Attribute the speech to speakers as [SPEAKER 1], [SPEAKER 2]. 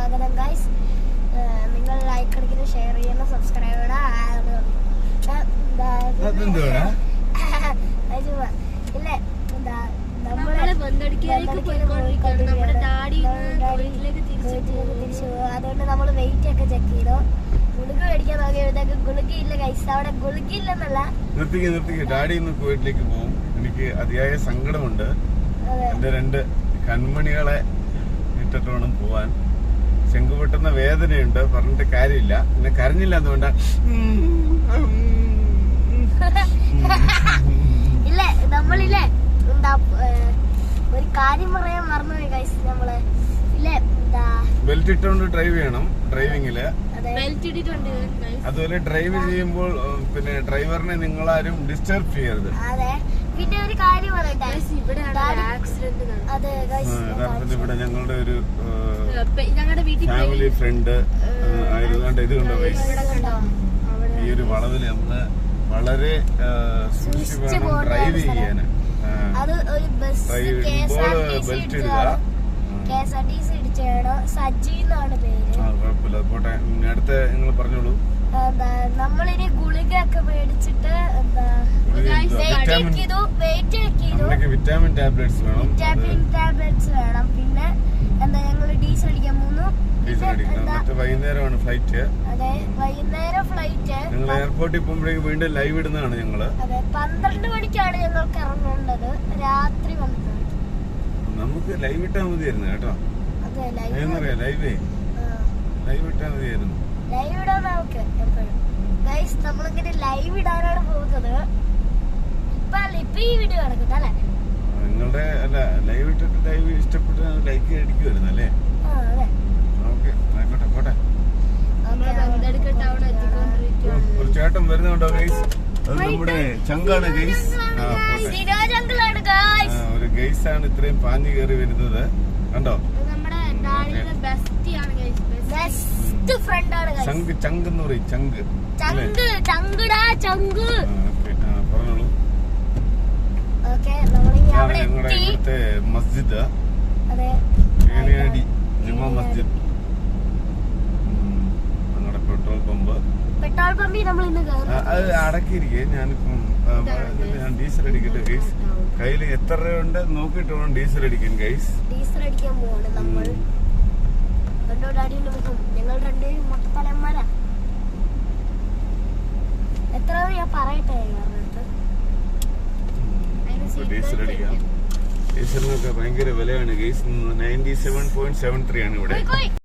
[SPEAKER 1] സ്വാഗതം ഗൈസ് നിങ്ങൾ ലൈക്ക് അടിക്കുന്ന ഷെയർ ചെയ്യണം സബ്സ്ക്രൈബ് അതുകൊണ്ട് നമ്മൾ വെയിറ്റ് ഒക്കെ ചെക്ക് ചെയ്തു. ഗുളിക മേടിക്കാൻ നോക്കിയപ്പോഴത്തേക്ക് ഗുളികയില്ല ഗൈസ് അവിടെ ഗുളികയില്ലെന്നല്ല.
[SPEAKER 2] നിർത്തിക്ക് നിർത്തിക്ക്. ഡാഡി ഇന്ന് കുവൈറ്റിലേക്ക് പോകും എനിക്ക് അതിയായ സങ്കടമുണ്ട്. എന്റെ രണ്ട് കൺമണികളെ ഇട്ടിട്ട് വേണം പോവാൻ. ശംഖു പൊട്ടുന്ന വേദനയുണ്ട് പറഞ്ഞിട്ട് കാര്യമില്ല. പിന്നെ കരഞ്ഞില്ല അതുകൊണ്ട്
[SPEAKER 1] ഇല്ലേ നമ്മളില്ലേ എന്താ ഒരു കാര്യം പറയാൻ മറന്നുപോയി ഗൈസ് നമ്മൾ. ഇല്ലേ എന്താ?
[SPEAKER 2] ബെൽറ്റ് ഇട്ടുകൊണ്ട് ഡ്രൈവ് ചെയ്യണം
[SPEAKER 3] ഡ്രൈവിങ്ങിൽ guys.
[SPEAKER 2] അതുപോലെ ഡ്രൈവ് ചെയ്യുമ്പോൾ പിന്നെ ഡ്രൈവറിനെ നിങ്ങളാരും ഡിസ്റ്റർബ് ചെയ്യരുത്.
[SPEAKER 1] അതെ. പിന്നെ ഒരു കാര്യം പറയട്ടെ? അതെ
[SPEAKER 2] യഥാർത്ഥത്തിൽ ഇവിടെ ഞങ്ങളുടെ ഒരു ഫാമിലി ഫ്രണ്ട് ആയതുകൊണ്ട് ഇത് കണ്ടോ ഈ ഒരു വളവിൽ നമ്മൾ വളരെ ഡ്രൈവ് ചെയ്യാന്. ബെൽറ്റ് ഇടുക. കുഴപ്പമില്ല. പോട്ടെ. അടുത്ത നിങ്ങൾ പറഞ്ഞോളൂ.
[SPEAKER 1] നമ്മളിനി ഗുളിക ഒക്കെ മേടിച്ചിട്ട് എന്താ
[SPEAKER 2] അമ്മയ്ക്ക് വിറ്റാമിൻ ടാബ്ലറ്റ്സ് വേണം.
[SPEAKER 1] വിറ്റാമിൻ ടാബ്ലറ്റ്സ് വേണം. പിന്നെ എന്താ ഞങ്ങൾ ഡീസൽ അടിക്കാൻ പോകുന്നു.
[SPEAKER 2] ഡീസൽ
[SPEAKER 1] പിന്നെ
[SPEAKER 2] അടിക്കണം. എന്നിട്ട് വൈകുന്നേരമാണ് ഫ്ലൈറ്റ്
[SPEAKER 1] അതെ വൈകുന്നേരം ഫ്ലൈറ്റ്
[SPEAKER 2] ഞങ്ങൾ എയർപോർട്ടിൽ പോകുമ്പോഴേക്കും വീണ്ടും ലൈവ് ഇടുന്നതാണ് ഞങ്ങൾ.
[SPEAKER 1] അതെ പന്ത്രണ്ട് മണിക്കാണ് ഞങ്ങൾക്ക് ഇറങ്ങേണ്ടത്. രാത്രി പന്ത്രണ്ട്
[SPEAKER 2] നമുക്ക് ലൈവ് ഇട്ടാ മതിയായിരുന്നു കേട്ടോ. എന്നറിയാം ലൈവേ ലൈവ് ഇട്ടാ മതിയായിരുന്നു.
[SPEAKER 1] ലൈവ് ഇടാൻ നമുക്ക് എപ്പോഴും. ഗൈസ് നമ്മളിങ്ങനെ ലൈവ് ഇടാനാണ് പോകുന്നത് ഇപ്പൊ അല്ല ഇപ്പൊ ഈ വീഡിയോ നടക്കുന്നത് അല്ലേ
[SPEAKER 2] നിങ്ങളുടെ അല്ല ലൈവ് ഇട്ടിട്ട് ലൈവ് ഇഷ്ടപ്പെട്ട് ലൈക്ക് അടിക്കുമായിരുന്നു അല്ലേ? ഓക്കെ ആയിക്കോട്ടെ പോട്ടെ. ഒരു ചേട്ടൻ വരുന്നുണ്ടോ ഗൈസ് അത് നമ്മുടെ ചങ്കാണ് ഗൈസ് ഒരു ഗൈസ് ആണ് ഇത്രയും പാഞ്ഞു കയറി വരുന്നത്. കണ്ടോ? ചങ്ക് ചങ്ക് എന്ന് പറയും ചങ്ക്.
[SPEAKER 1] ചങ്ക് ചങ്കുടാ ചങ്ക്
[SPEAKER 2] ഓക്കെ പറഞ്ഞോളൂ
[SPEAKER 1] ഓക്കെ നമ്മളിനി
[SPEAKER 2] ഇതാണ്
[SPEAKER 1] അവിടെ
[SPEAKER 2] ഞങ്ങളുടെ ഇവിടുത്തെ മസ്ജിദ്. ഏലിയടി ജുമാ മസ്ജിദ്. ഞങ്ങളുടെ പെട്രോൾ പമ്പ്.
[SPEAKER 1] പെട്രോൾ പമ്പിൽ നമ്മൾ ഇന്ന്
[SPEAKER 2] അത് അടക്കിയിരിക്കേ ഞാനിപ്പം ഞാൻ ഡീസൽ അടിക്കട്ടെ ഗൈസ് കയ്യിൽ എത്ര രൂപയുണ്ട് നോക്കിയിട്ട് വേണം ഡീസൽ അടിക്കാൻ ഗൈസ്
[SPEAKER 1] ഡീസൽ അടിക്കാൻ പോവാണ് നമ്മൾ. ഞങ്ങൾ രണ്ടുപേരും മൊട്ടത്തലന്മാരാ എത്ര ഞാൻ പറയട്ടെ
[SPEAKER 2] അടിക്കാം. ഡീസലിനൊക്കെ ഭയങ്കര വിലയാണ് guys ninety seven point seven three ആണ് ഇവിടെ.